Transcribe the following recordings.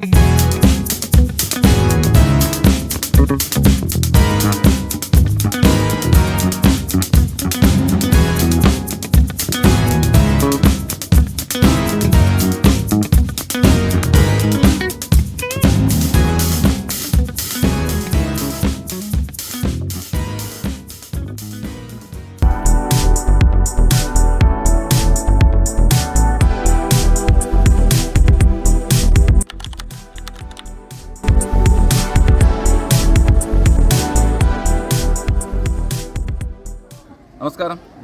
Thank you.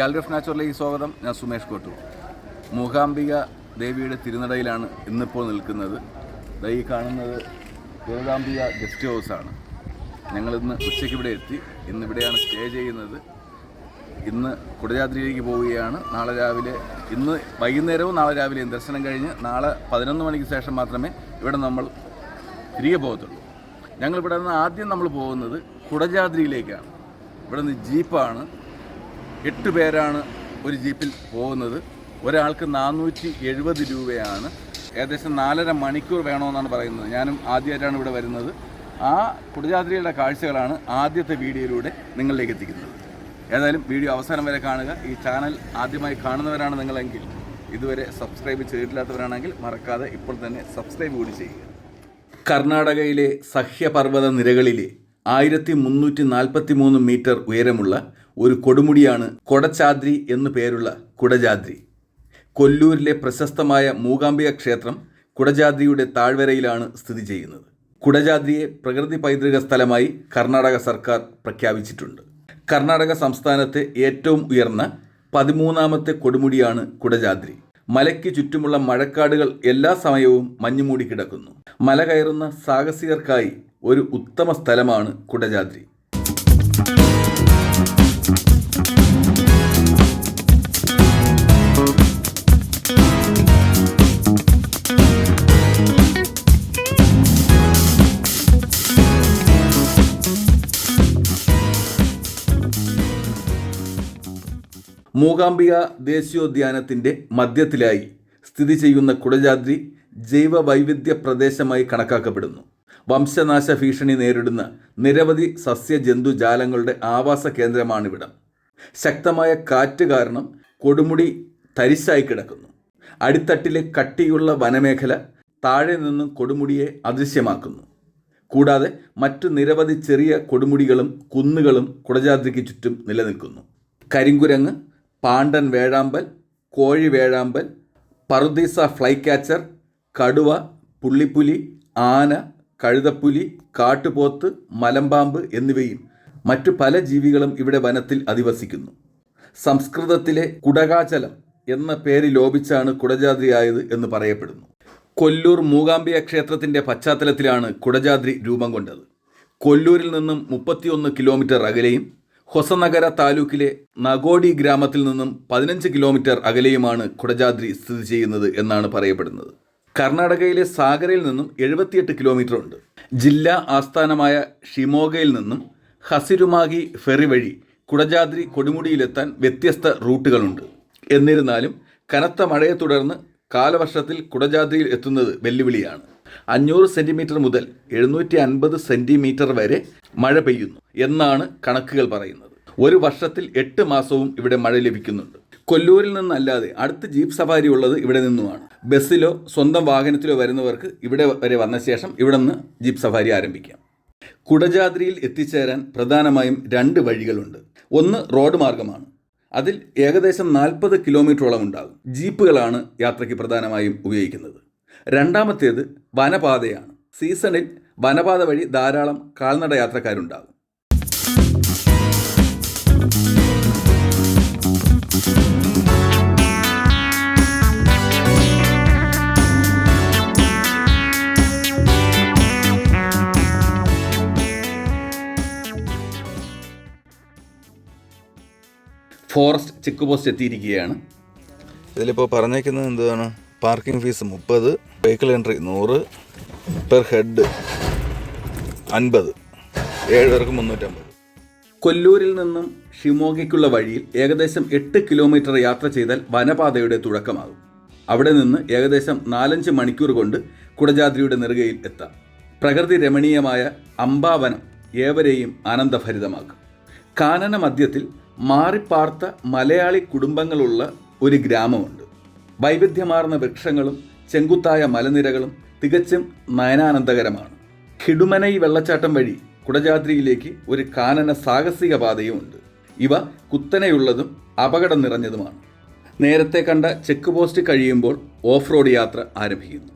Gallery of നാച്ചുറലിലേക്ക് സ്വാഗതം. ഞാൻ സുമേഷ് കോട്ടു മൂകാംബിക ദേവിയുടെ തിരുനടയിലാണ് ഇന്നിപ്പോൾ നിൽക്കുന്നത്. ഈ കാണുന്നത് ദേവതാംബിക ഗസ്റ്റ് ഹൗസാണ് ഞങ്ങളിന്ന് ഉച്ചയ്ക്ക് ഇവിടെ എത്തി. ഇന്നിവിടെയാണ് സ്റ്റേ ചെയ്യുന്നത്. ഇന്ന് കുടജാദ്രിയിലേക്ക് പോവുകയാണ്. നാളെ രാവിലെ ഇന്ന് വൈകുന്നേരവും നാളെ രാവിലെയും ദർശനം കഴിഞ്ഞ് നാളെ പതിനൊന്ന് മണിക്ക് ശേഷം മാത്രമേ ഇവിടെ നമ്മൾ തിരികെ പോകത്തുള്ളൂ. ഞങ്ങളിവിടെ നിന്ന് ആദ്യം നമ്മൾ പോകുന്നത് കുടജാദ്രിയിലേക്കാണ്. ഇവിടെ നിന്ന് ജീപ്പാണ്. എട്ട് പേരാണ് ഒരു ജീപ്പിൽ പോകുന്നത്. ഒരാൾക്ക് നാനൂറ്റി എഴുപത് രൂപയാണ്. ഏകദേശം നാലര മണിക്കൂർ വേണമെന്നാണ് പറയുന്നത്. ഞാനും ആദ്യമായിട്ടാണ് ഇവിടെ വരുന്നത്. ആ കുടജാദ്രിയുടെ കാഴ്ചകളാണ് ആദ്യത്തെ വീഡിയോയിലൂടെ നിങ്ങളിലേക്ക് എത്തിക്കുന്നത്. ഏതായാലും വീഡിയോ അവസാനം വരെ കാണുക. ഈ ചാനൽ ആദ്യമായി കാണുന്നവരാണ് നിങ്ങളെങ്കിൽ ഇതുവരെ സബ്സ്ക്രൈബ് ചെയ്തിട്ടില്ലാത്തവരാണെങ്കിൽ മറക്കാതെ ഇപ്പോൾ തന്നെ സബ്സ്ക്രൈബ് കൂടി ചെയ്യുക. കർണാടകയിലെ സഹ്യപർവത നിരകളിലെ ആയിരത്തി മുന്നൂറ്റി നാൽപ്പത്തി മൂന്ന് മീറ്റർ ഉയരമുള്ള ഒരു കൊടുമുടിയാണ് കൊടച്ചാദ്രി എന്നു പേരുള്ള കുടജാദ്രി. കൊല്ലൂരിലെ പ്രശസ്തമായ മൂകാംബിക ക്ഷേത്രം കുടജാദ്രിയുടെ താഴ്വരയിലാണ് സ്ഥിതി ചെയ്യുന്നത്. കുടജാദ്രിയെ പ്രകൃതി പൈതൃക സ്ഥലമായി കർണാടക സർക്കാർ പ്രഖ്യാപിച്ചിട്ടുണ്ട്. കർണാടക സംസ്ഥാനത്തെ ഏറ്റവും ഉയർന്ന പതിമൂന്നാമത്തെ കൊടുമുടിയാണ് കുടജാദ്രി. മലയ്ക്ക് ചുറ്റുമുള്ള മഴക്കാടുകൾ എല്ലാ സമയവും മഞ്ഞുമൂടി കിടക്കുന്നു. മല കയറുന്ന സാഹസികർക്കായി ഒരു ഉത്തമ സ്ഥലമാണ് കുടജാദ്രി. മൂകാംബിക ദേശീയോദ്യാനത്തിന്റെ മധ്യത്തിലായി സ്ഥിതി ചെയ്യുന്ന കുടജാദ്രി ജൈവ വൈവിധ്യ പ്രദേശമായി കണക്കാക്കപ്പെടുന്നു. വംശനാശ ഭീഷണി നേരിടുന്ന നിരവധി സസ്യജന്തുജാലങ്ങളുടെ ആവാസ കേന്ദ്രമാണിവിടം. ശക്തമായ കാറ്റ് കാരണം കൊടുമുടി തരിശായി കിടക്കുന്നു. അടിത്തട്ടിലെ കട്ടിയുള്ള വനമേഖല താഴെ നിന്നും കൊടുമുടിയെ അദൃശ്യമാക്കുന്നു. കൂടാതെ മറ്റു നിരവധി ചെറിയ കൊടുമുടികളും കുന്നുകളും കുടജാദ്രിക്ക് ചുറ്റും നിലനിൽക്കുന്നു. കരിങ്കുരങ്ങ് പാണ്ടൻ വേഴാമ്പൽ കോഴി വേഴാമ്പൽ പറുദീസ ഫ്ലൈ ക്യാച്ചർ കടുവ പുള്ളിപ്പുലി ആന കഴുതപ്പുലി കാട്ടുപോത്ത് മലമ്പാമ്പ് എന്നിവയും മറ്റു പല ജീവികളും ഇവിടെ വനത്തിൽ അധിവസിക്കുന്നു. സംസ്കൃതത്തിലെ കുടകാചലം എന്ന പേര് ലോപിച്ചാണ് കുടജാദ്രിയായത് എന്ന് പറയപ്പെടുന്നു. കൊല്ലൂർ മൂകാംബിക ക്ഷേത്രത്തിന്റെ പശ്ചാത്തലത്തിലാണ് കുടജാദ്രി രൂപം കൊണ്ടത്. കൊല്ലൂരിൽ നിന്നും മുപ്പത്തിയൊന്ന് കിലോമീറ്റർ അകലെയും ഹൊസനഗര താലൂക്കിലെ നഗോഡി ഗ്രാമത്തിൽ നിന്നും പതിനഞ്ച് കിലോമീറ്റർ അകലെയുമാണ് കുടജാദ്രി സ്ഥിതി ചെയ്യുന്നത് എന്നാണ് പറയപ്പെടുന്നത്. കർണാടകയിലെ സാഗരയിൽ നിന്നും എഴുപത്തിയെട്ട് കിലോമീറ്റർ ഉണ്ട്. ജില്ലാ ആസ്ഥാനമായ ഷിമോഗയിൽ നിന്നും ഹസിരുമാഗി ഫെറി വഴി കുടജാദ്രി കൊടുമുടിയിലെത്താൻ വ്യത്യസ്ത റൂട്ടുകളുണ്ട്. എന്നിരുന്നാലും കനത്ത മഴയെ തുടർന്ന് കാലവർഷത്തിൽ കുടജാദ്രിയിൽ എത്തുന്നത് വെല്ലുവിളിയാണ്. അഞ്ഞൂറ് സെന്റിമീറ്റർ മുതൽ എഴുന്നൂറ്റി അൻപത് സെന്റിമീറ്റർ വരെ മഴ പെയ്യുന്നു എന്നാണ് കണക്കുകൾ പറയുന്നത്. ഒരു വർഷത്തിൽ എട്ട് മാസവും ഇവിടെ മഴ ലഭിക്കുന്നുണ്ട്. കൊല്ലൂരിൽ നിന്നല്ലാതെ അടുത്ത ജീപ്പ് സഫാരി ഉള്ളത് ഇവിടെ നിന്നുമാണ്. ബസ്സിലോ സ്വന്തം വാഹനത്തിലോ വരുന്നവർക്ക് ഇവിടെ വരെ വന്ന ശേഷം ഇവിടെ നിന്ന് ജീപ്പ് സഫാരി ആരംഭിക്കാം. കുടജാദ്രിയിൽ എത്തിച്ചേരാൻ പ്രധാനമായും രണ്ട് വഴികളുണ്ട്. ഒന്ന് റോഡ് മാർഗമാണ്. അതിൽ ഏകദേശം നാൽപ്പത് കിലോമീറ്ററോളം ഉണ്ടാകും. ജീപ്പുകളാണ് യാത്രയ്ക്ക് പ്രധാനമായും ഉപയോഗിക്കുന്നത്. രണ്ടാമത്തേത് വനപാതയാണ്. സീസണിൽ വനപാത വഴി ധാരാളം കാൽനട യാത്രക്കാരുണ്ടാകും. ഫോറസ്റ്റ് ചെക്ക് പോസ്റ്റ് എത്തിയിരിക്കുകയാണ്. ഇതിലിപ്പോൾ പറഞ്ഞേക്കുന്നത് എന്താണ്? പാർക്കിംഗ് ഫീസ് മുപ്പത് വെഹിക്കിൾ എൻട്രി നൂറ് പെർ ഹെഡ് അൻപത്. ഏഴ് പേർക്ക് മുന്നൂറ്റമ്പത്. കൊല്ലൂരിൽ നിന്നും ഷിമോഗയ്ക്കുള്ള വഴിയിൽ ഏകദേശം എട്ട് കിലോമീറ്റർ യാത്ര ചെയ്താൽ വനപാതയുടെ തുടക്കമാകും. അവിടെ നിന്ന് ഏകദേശം നാലഞ്ച് മണിക്കൂർ കൊണ്ട് കുടജാദ്രിയുടെ നെറുകയിൽ എത്താം. പ്രകൃതി രമണീയമായ അംബാവനം ഏവരെയും ആനന്ദഭരിതമാക്കും. കാനന മധ്യത്തിൽ മാറിപ്പാർത്ത മലയാളി കുടുംബങ്ങളുള്ള ഒരു ഗ്രാമമുണ്ട്. വൈവിധ്യമാർന്ന വൃക്ഷങ്ങളും ചെങ്കുത്തായ മലനിരകളും തികച്ചും നയനാനന്ദകരമാണ്. ഹിഡുമനൈ വെള്ളച്ചാട്ടം വഴി കുടജാദ്രിയിലേക്ക് ഒരു കാനന സാഹസിക പാതയുമുണ്ട് ഇവ കുത്തനെയുള്ളതും അപകടം നിറഞ്ഞതുമാണ്. നേരത്തെ കണ്ട ചെക്ക് പോസ്റ്റ് കഴിയുമ്പോൾ ഓഫ് റോഡ് യാത്ര ആരംഭിക്കുന്നു.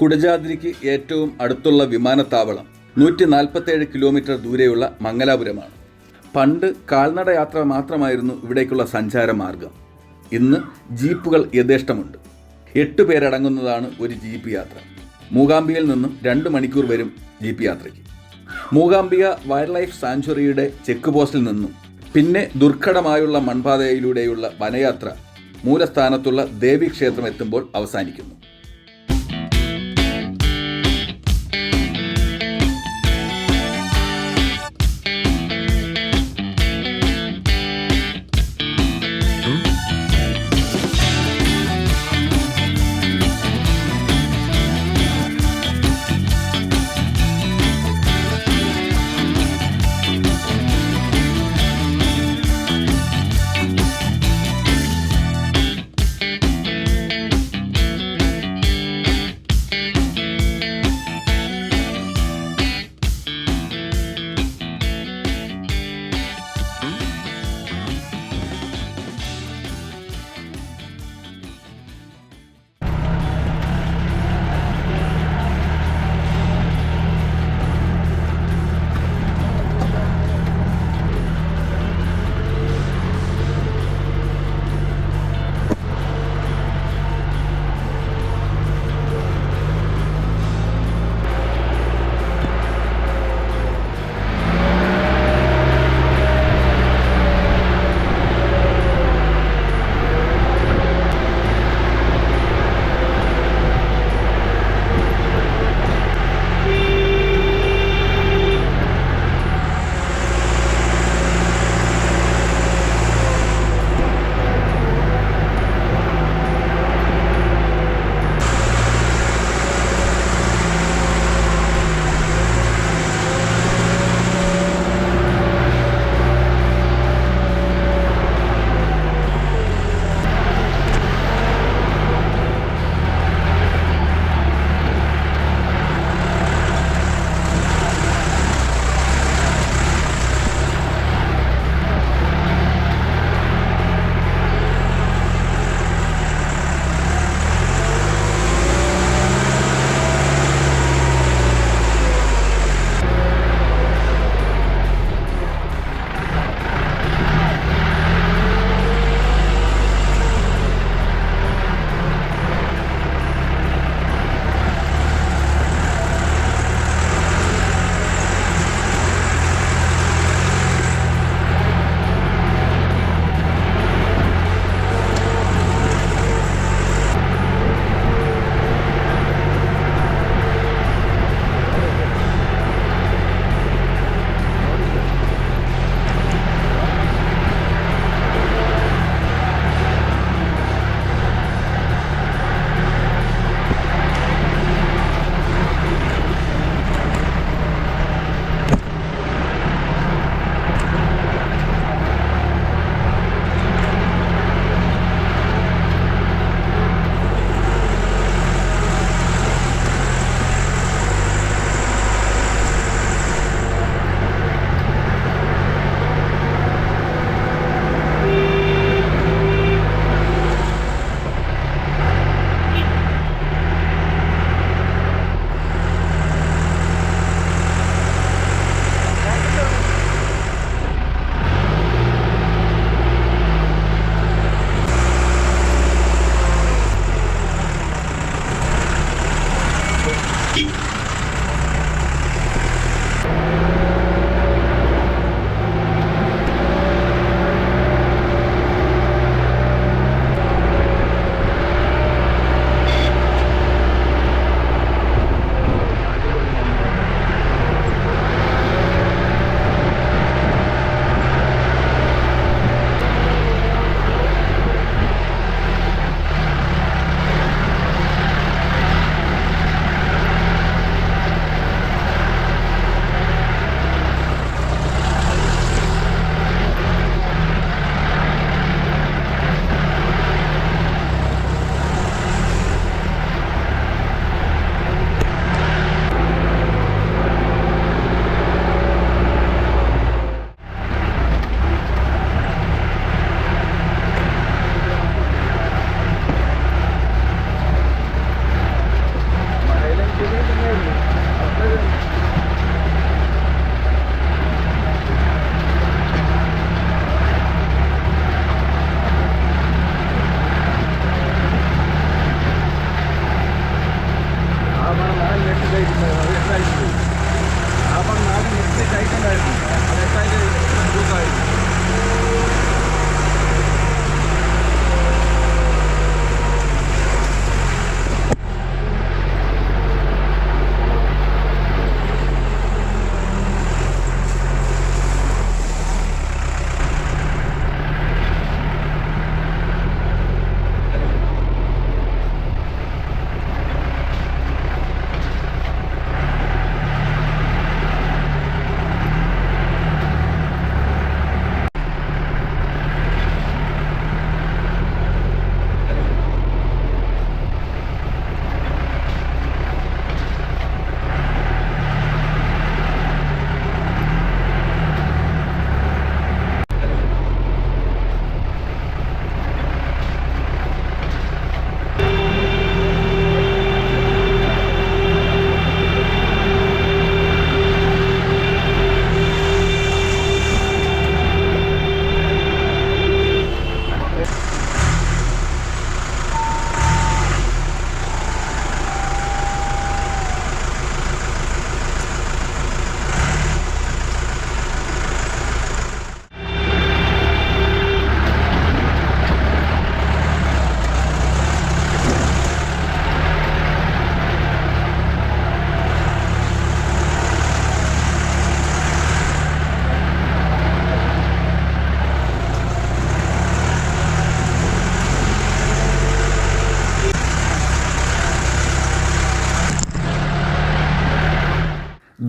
കുടജാദ്രിക്ക് ഏറ്റവും അടുത്തുള്ള വിമാനത്താവളം നൂറ്റി നാൽപ്പത്തേഴ് കിലോമീറ്റർ ദൂരെയുള്ള മംഗലാപുരമാണ്. പണ്ട് കാൽനട യാത്ര മാത്രമായിരുന്നു ഇവിടേക്കുള്ള സഞ്ചാര മാർഗം ഇന്ന് ജീപ്പുകൾ യഥേഷ്ടമുണ്ട്. എട്ട് പേരടങ്ങുന്നതാണ് ഒരു ജീപ്പ് യാത്ര. മൂകാംബികയിൽ നിന്നും രണ്ട് മണിക്കൂർ വരും ജീപ്പ് യാത്രയ്ക്ക്. മൂകാംബിക വൈൽഡ് ലൈഫ് സാങ്ച്വറിയുടെ ചെക്ക് പോസ്റ്റിൽ നിന്നും പിന്നെ ദുർഘടമായുള്ള മൺപാതയിലൂടെയുള്ള വനയാത്ര മൂലസ്ഥാനത്തുള്ള ദേവീക്ഷേത്രം എത്തുമ്പോൾ അവസാനിക്കുന്നു.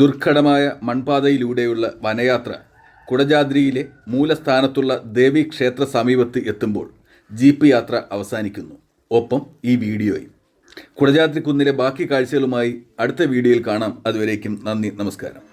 ദുർഘടമായ മൺപാതയിലൂടെയുള്ള വനയാത്ര കുടജാദ്രിയിലെ മൂലസ്ഥാനത്തുള്ള ദേവീക്ഷേത്ര സമീപത്ത് എത്തുമ്പോൾ ജീപ്പ് യാത്ര അവസാനിക്കുന്നു. ഒപ്പം ഈ വീഡിയോയും. കുടജാദ്രി കുന്നിലെ ബാക്കി കാഴ്ചകളുമായി അടുത്ത വീഡിയോയിൽ കാണാം. അതുവരേക്കും നന്ദി നമസ്കാരം.